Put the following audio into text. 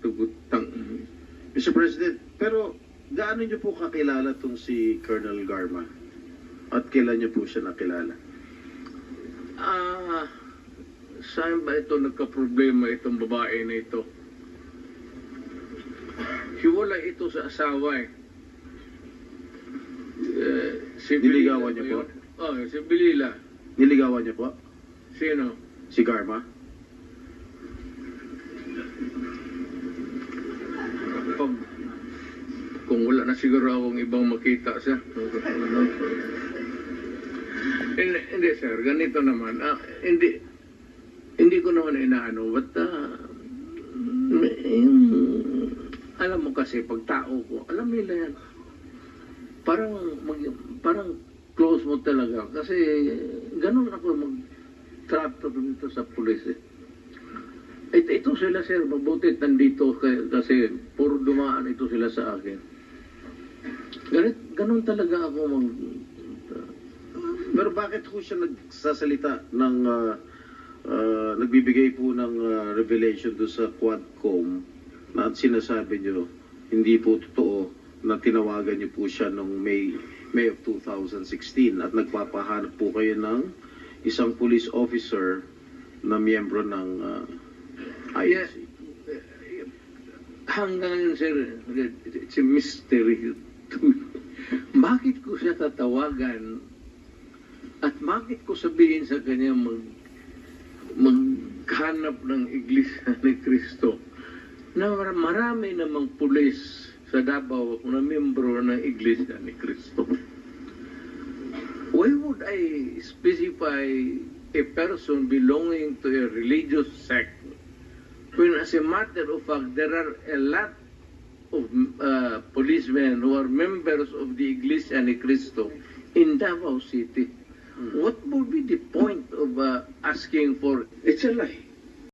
Mr. President, pero gaano niyo po kakilala tong si Colonel Garma? At kailan niyo po siya nakilala? Ah, saan ba ito nagka-problema itong babae na ito? Hiwalay ito sa asawa eh. Eh, si Niligawan Bilila niyo ba yun? Oh, si Bilila. Niligawan niyo po? Sino? Si Garma? Pag, kung wala na siguro akong ibang makita siya. hindi, hindi sir, ganito naman. Ah, hindi, hindi ko naman inaano, but ah, yung, alam mo kasi, pag tao ko, alam nila yan. Parang, mag, parang close mo talaga. Kasi, ganun ako mag-trato dito sa pulis eh. Ito, ito sila sir, mabuti nandito kasi puro dumaan ito sila sa akin. Ganit, ganun talaga ako mag... Pero bakit po siya nagsasalita ng ah, ah, nagbibigay po ng ah, revelation do sa Quadcom na at sinasabi niyo hindi po totoo na tinawagan niyo po siya noong May May of 2016 at nagpapahanap po kayo ng isang police officer na miyembro ng Yeah. INC. Hanggang ngayon sir, it's a mystery. Bakit ko siya tatawagan? At bakit ko sabihin sa kanya mag maghanap ng iglesia ni Kristo? Na mar- marami namang pulis sa Davao na membro ng iglesia ni Kristo. Why would I specify a person belonging to a religious sect? When as a matter of fact there are a lot of uh, policemen who are members of the Iglesia ni Cristo in Davao City. What would be the point of uh, asking for... It's a lie.